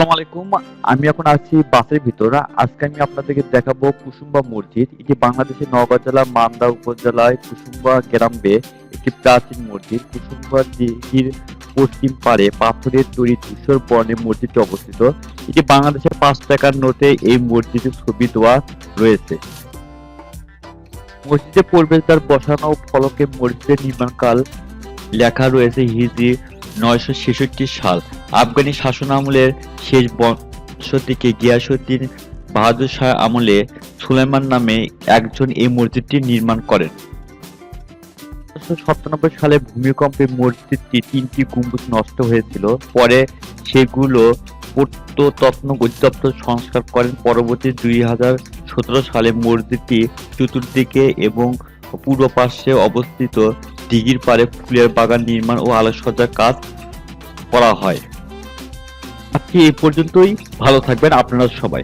আসসালামু আলাইকুম। আমি এখন আছি বাসের ভিতর। আজকে আমি আপনাদেরকে দেখাবো কুসুম্বা মসজিদ। এটি বাংলাদেশের নওগাঁ জেলা মান্দা উপজেলায় কুসুম্বা গ্রামে একটি প্রাচীন মসজিদ। কুসুম্বা দিঘির পশ্চিম পাড়ে পাথরের তৈরি ধূসর বর্ণের মসজিদটি অবস্থিত। এটি বাংলাদেশের পাঁচ টাকার নোটে এই মসজিদের ছবি দেওয়া রয়েছে। মসজিদে প্রবেশদ্বার বসানো ফলকে মসজিদের নির্মাণকাল লেখা রয়েছে হিজরি নয়শো ছেষট্টি সাল আফগানি শাসনামলের শেষ বংশ থেকে গিয়াসুদ্দিন বাহাদুর শাহ আমলে সুলাইমান নামে একজন এই মসজিদটি নির্মাণ করেন। সাতানব্বই সালে ভূমিকম্পে মসজিদটি তিনটি গম্বুজ নষ্ট হয়েছিল। পরে সেগুলো প্রত্নতত্ত্ব অধিদপ্তর সংস্কার করেন। পরবর্তী দুই হাজার সতেরো সালে মসজিদটি চতুর্দিকে এবং পূর্ব পার্শ্বে অবস্থিত দিঘির পাড়ে ফুলের বাগান নির্মাণ ও আলোকসজ্জার কাজ করা হয়। আজকে এই পর্যন্তই। ভালো থাকবেন আপনারা সবাই।